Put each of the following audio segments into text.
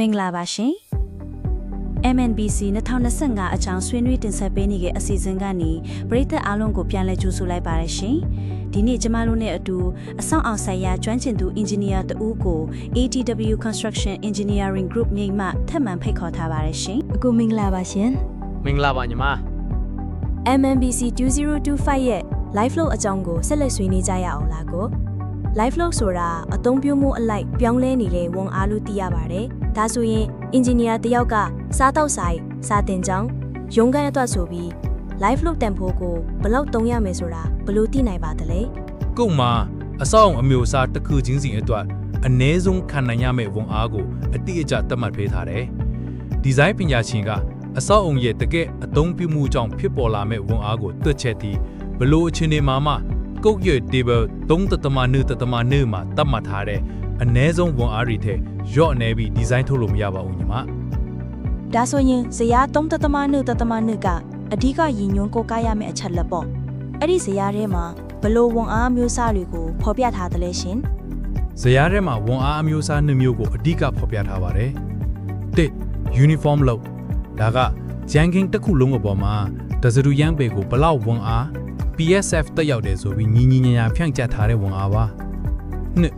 မင်္ဂလာပါရှင် MNBC 2025အချောင်းဆွေးနွေးတင်ဆက်ပေးနေတဲ့အစီအစဉ်ကနေပရိသတ်အားလုံးကိုပြန်လည်ကြိုဆိုလိုက်ပါရရှင်ဒီနေ့ကျမတို့နဲ့အတူအဆောင်အောင်ဆိုင်ရာကျွမ်းကျင်သူ engineer တဦးကို ATW Construction Engineering Group မြိတ်မှထပ်မံဖိတ်ခေါ်ထားပါရရှင်အကိုမင်္ဂလာပါရှင်မင်္ဂလာပါညီမ MNBC 2025ရဲ့ live flow အကြောင်းကိုဆက်လက်ဆွေးနွေးကြရအောင်လားကို live flow ဆိုတာအသုံးပြုမှုအလိုက်ပြောင်းလဲနေတဲ့ဝန်အားလို့သိရပါတယ်ဒါဆိုရင် engineer တယောက်ကစားတောက်ဆိုင်စာတင်ကြောင်းရုံးခန်းအတွက်ဆိုပြီး live flow တန်ဖိုးကိုဘယ်လောက်တုံးရမယ်ဆိုတာဘယ်လိုသိနိုင်ပါသလဲကုတ်မှာအဆောက်အအုံအမျိုးအစားတစ်ခုချင်းစီအတွက်အ ਨੇ ဆုံးခံနိုင်ရမယ့်ဝန်အားကိုအတိအကျသတ်မှတ်ပေးထားတယ်။ဒီဇိုင်းပညာရှင်ကအဆောက်အုံရဲ့တကယ့်အသုံးပြုမှုကြောင့်ဖြစ်ပေါ်လာမယ့်ဝန်အားကိုတွက်ချက်ပြီးဘလို့အခြေအနေမှာမှ ကုတ်ရဲ့ table 3.2.2မှာသတ်မှတ်ထားတဲ့အ ਨੇ ဆုံးဝန်အားတွေထက်ရော့နေပြီးဒီဇိုင်းထုတ်လို့မရပါဘူးညီမ။ဒါဆိုရင်ဇရာ3.2.2ကအဓိကရည်ညွှန်းကိုကားရမယ့်အချက်လက်ပေါ့အဲ့ဒီဇရာထဲမှာဘလို့ဝန်အားမျိုးစားတွေကိုဖော်ပြထားသလဲရှင်ဇယားထဲမှာဝန်အားအမျိုးအစားနှစ်မျိုးကိုအဓိကဖော်ပြထားပါတယ်။တစ် uniform လို့ဒါကဂျန်ကင်းတစ်ခုလုံးအပေါ်မှာဒဇရူရန်ပေကိုဘလောက်ဝန်အား PSF တက်ရောက်တယ်ဆိုပြီးညီညီညာညာဖြန့်ကျက်ထားတဲ့ဝန်အားပါ။နှစ်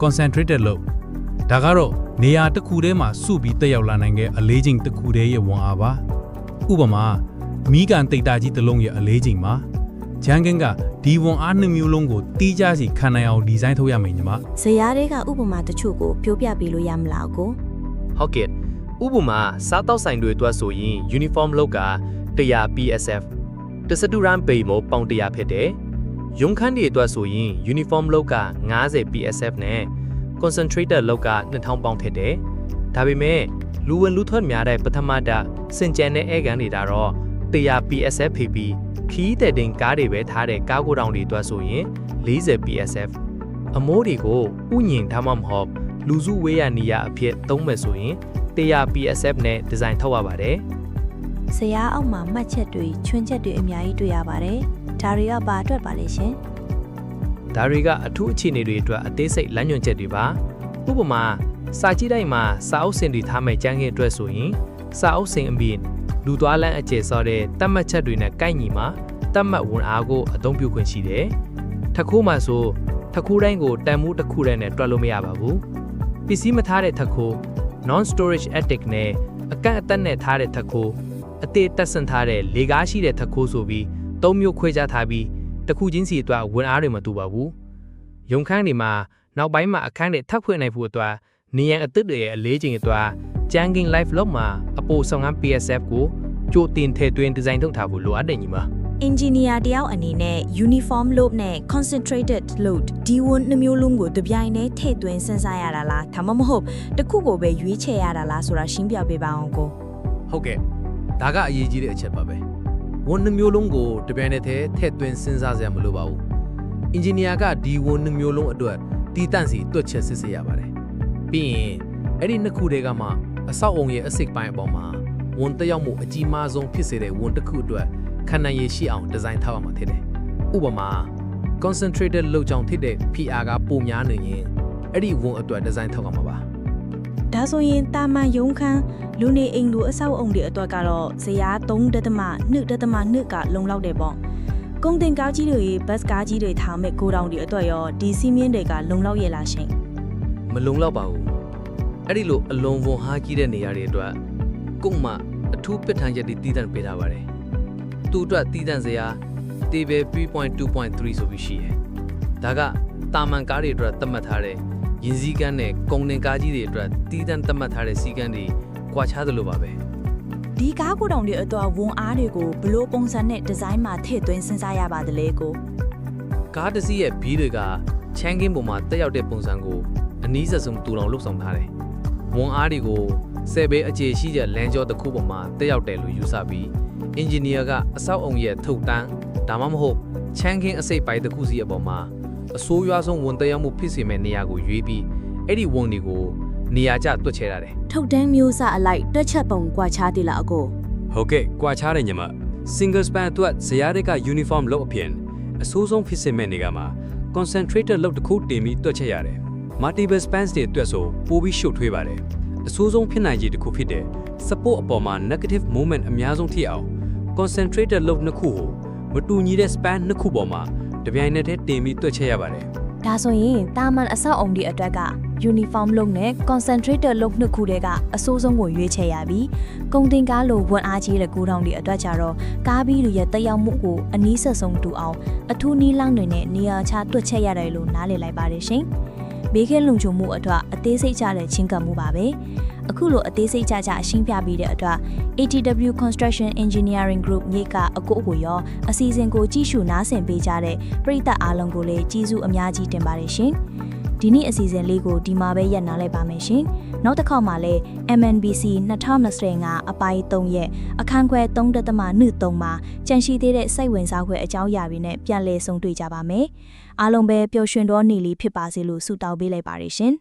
concentrated လို့ဒါကတော့နေရာတစ်ခုထဲမှာစုပြီးတက်ရောက်လာနိုင်တဲ့အလေးချိန်တစ်ခုတည်းရဲ့ဝန်အားပါ။ဥပမာမီးကန်တိတ်တာကြီးတစ်လုံးရဲ့အလေးချိန်ပါ။ဂျန်ကင်းကဒီဝန်အားနှစ်မျိုးလုံးကိုတီးခြားစီခံနိုင်အောင်ဒီဇိုင်းထုတ်ရမယ်ညီမ။ဇရာတွေကဥပမာတချို့ကိုပြောပြပေးလို့ရမလားကိုဟုတ်ကဲ့ဥပမာစားတောက်ဆိုင်တွေအတွက်ဆိုရင် uniform လောက်က100 PSF တစတူရန်ပေမိုပေါင်100ဖြစ်တယ်ရုံခန်းတွေအတွက်ဆိုရင် uniform လောက်က90 PSF နဲ့ concentrated လောက်က2000ပေါင်ဖြစ်တယ်ဒါပေမဲ့လူဝင်လူထွက်များတဲ့ပထမတစင်ကြံတဲ့အဲကန်တွေဒါတော့100 PSF ဖြစ်ပြီးခီးတဲ့တင်ကားတွေပဲထားတဲ့ကားကိုတောင်တွေအတွက်ဆိုရင်40 PSF အမိုးတွေကိုဥညင်ဒါမှမဟုတ်လူစုဝေးရနေရအဖြစ်သုံးမယ်ဆိုရင်100 PSF နဲ့ဒီဇိုင်းထုတ်ရပါတယ် ဇရာအောက်မှာမှတ်ချက်တွေချွင်းချက်တွေအများကြီးတွေ့ရပါတယ်ဒါတွေကဘာအတွက်ပါလဲရှင်။ဒါတွေကအထူးအခြေအနေတွေအတွက်အသေးစိတ်လမ်းညွှန်ချက်တွေပါ။ဥပမာစာကြည့်တိုင်းမှာစာအုပ်စင်တွေထားမဲ့ကျန်းခင်းအတွက်ဆိုရင်စာအုပ်စင်အပြင်လူသွားလမ်းအကျယ်စောတဲ့တတ်မှတ်ချက်တွေနဲ့ကိုက်ညီမှာတတ်မှတ်ဝန်အားကိုအသုံးပြုခွင့်ရှိတယ်။ထခိုးမှာဆိုထခိုးတိုင်းကိုတန်မှုတစ်ခုတည်းနဲ့တွက်လို့မရပါဘူး။ပစ္စည်းမထားတဲ့ထခိုး non storage attic နဲ့အကန့်အသတ်နဲ့ထားတဲ့ထခိုး အသေးတက်ဆန်ထားတဲ့လေကားရှိတဲ့ထခိုးဆိုပြီးသုံးမျိုးခွဲခြားထားပြီးတစ်ခုချင်းစီအတွက်ဝန်အားတွေမတူပါဘူး။ရုံခန်းတွေမှာနောက်ပိုင်းမှာအခန်းတွေထပ်ဖွင့်နိုင်ဖို့အတွက်နေရန်အသစ်တွေရဲ့အလေးချိန်အတွက် Jangin Life Log မှာအပို15 PSF ကိုကြိုတင်ထည့်သွင်းဒီဇိုင်းထုတ်ထားဖို့လိုအပ်တယ်ညီမအင်ဂျင်နီယာတယောက်အနေနဲ့ uniform load နဲ့ concentrated load ဒီဝန်နှမျိုးလုံးကိုတပြိုင်တည်းထည့်သွင်းစဉ်းစားရတာလားဒါမှမဟုတ်တစ်ခုကိုပဲရွေးချယ်ရတာလားဆိုတာရှင်းပြပေးပါအောင်ကိုဟုတ်ကဲ့ ဒါကအရေးကြီးတဲ့အချက်ပါပဲဝန်နှမျိုးလုံးကိုတပြိုင်တည်းထည့်ထည့်သွင်းစဉ်းစားစရာမလိုပါဘူးအင်ဂျင်နီယာကဒီဝန်နှမျိုးလုံးအတွက်တည်တန့်စီတွက်ချက်စစ်ဆေးရပါတယ်ပြီးရင်အဲ့ဒီနှစ်ခုတည်းကမှအဆောက်အုံရဲ့အစိတ်ပိုင်းအပေါ်မှာဝန်တက်ရောက်မှုအကြီးမားဆုံးဖြစ်စေတဲ့ဝန်တစ်ခုအတွက်ခံနိုင်ရည်ရှိအောင်ဒီဇိုင်းထားပါမှာဖြစ်တယ်ဥပမာ concentrated လောက်ကြောင့်ဖြစ်တဲ့ PR ကပိုများနေရင်အဲ့ဒီဝန်အတွက်ဒီဇိုင်းထောက်ရမှာပါ ဒါဆိုရင်တာမန်ရုံးခန်းလူနေအိမ်လူအဆောက်အုံတွေအတွက်ကတော့ဇရာ3.2.2ကလုံလောက်တယ်ပေါ့ကုန်တင်ကားကြီးတွေဘတ်စ်ကားကြီးတွေထားမဲ့ကိုတောင်တွေအတွက်ရောဒီစီးမင်းတွေကလုံလောက်ရဲ့လားရှင်မလုံလောက်ပါဘူးအဲ့ဒီလိုအလွန်ဝန်ဟားကြီးတဲ့နေရာတွေအတွက်ကုတ်မှအထူးပစ်ထန်ရက်တွေတည်တံ့ပေးထားပါတယ်သူ့အတွက်တည်တံ့စရာ table 3.2.3ဆိုပြီးရှိတယ်ဒါကတာမန်ကားတွေအတွက်သတ်မှတ်ထားတဲ့ ယင်စည်းကမ်းနဲ့ကုန်တင်ကားကြီးတွေအတွက်တည်တံ့သတ်မှတ်ထားတဲ့စည်းကမ်းတွေကွာခြားသလိုပါပဲဒီကားကိုတောင်တွေအတွက်ဝန်အားတွေကိုဘလို့ပုံစံနဲ့ဒီဇိုင်းမှာထည့်သွင်းစဉ်းစားရပါသလဲကိုကားတစ်စီးရဲ့ဘီးတွေကချမ်းကင်းပေါ်မှာတက်ရောက်တဲ့ပုံစံကိုအနည်းဆက်ဆုံးတူအောင်လှုပ်ဆောင်ထားတယ်။ဝန်အားတွေကိုဆယ်ဘဲအခြေရှိတဲ့လမ်းကြောတစ်ခုပေါ်မှာတက်ရောက်တယ်လို့ယူဆပြီးအင်ဂျင်နီယာကအဆောက်အုံရဲ့ထုတ်တန်းဒါမှမဟုတ်ချမ်းကင်းအစိတ်ပိုင်းတစ်ခုစီအပေါ်မှာ အဆိုးရွားဆုံးဝန်တက်ရောက်မှုဖြစ်စေမယ့်နေရာကိုရွေးပြီးအဲ့ဒီဝန်တွေကိုနေရာကျတွက်ချဲရတယ်ထုတ်တန်းမျိုးစအလိုက်တွက်ချက်ပုံကွာခြားသေးလားအကိုဟုတ်ကဲ့ကွာခြားတယ်ညီမ single span အတွက်ဇရာတွေက uniform လောက်အပြင်အဆိုးဆုံးဖြစ်စေမဲ့နေကမှာ concentrated လောက်တစ်ခုတင်ပြီးတွက်ချက်ရတယ် multiple spans တွေအတွက်ဆိုပိုပြီးရှုပ်ထွေးပါတယ်အဆိုးဆုံးဖြစ်နိုင်ခြေတစ်ခုဖြစ်တဲ့ support အပေါ်မှာ negative moment အများဆုံးဖြစ်အောင် concentrated လုပ်နှစ်ခုကိုမတူညီတဲ့ span နှစ်ခုပေါ်မှာ တပြိုင်နက်တည်းတင်ပြီးတွက်ချက်ရပါတယ်ဒါဆိုရင်တာမန်အဆောက်အုံဒီအတွက်က uniform look နဲ့ concentrated look နှစ်ခုတည်းကအစိုးဆုံးကိုရွေးချယ်ရပြီးကုန်တင်ကားလိုဝန်အားကြီးတဲ့ကူတောင်ဒီအတွက်ကြတော့ကားဘီးတွေရဲ့တက်ရောက်မှုကိုအနည်းဆက်ဆုံးတူအောင်အထူးနီးလောင်းတွေနဲ့နေရာချတွက်ချက်ရတယ်လို့နားလည်လိုက်ပါတယ်ရှင်။ဘေးကင်းလုံခြုံမှုအတွက်အသေးစိတ်ကြတဲ့ချင်းကပ်မှုပါပဲ။ အခုလိုအသေးစိတ်ကြကြအရှင်းပြပြီးတဲ့အတွက် ATW Construction Engineering Group မြေကအကိုအကိုရောအစီအစဉ်ကိုကြည့်ရှုနားဆင်ပေးကြတဲ့ပရိသတ်အားလုံးကိုလည်းကျေးဇူးအများကြီးတင်ပါတယ်ရှင်။ဒီနေ့အစီအစဉ်လေးကိုဒီမှာပဲရပ်နားလိုက်ပါမယ်ရှင်။နောက်တစ်ခေါက်မှာလည်း MNBC 2025အပိုင်း3ရဲ့အခန်းခွဲ3.3မှာကြန့်ရှိသေးတဲ့စိတ်ဝင်စားဖွယ်အကြောင်းအရာတွေနဲ့ပြန်လည်ဆုံတွေ့ကြပါမယ်။အားလုံးပဲပျော်ရွှင်သောနေ့လေးဖြစ်ပါစေလို့ဆုတောင်းပေးလိုက်ပါတယ်ရှင်။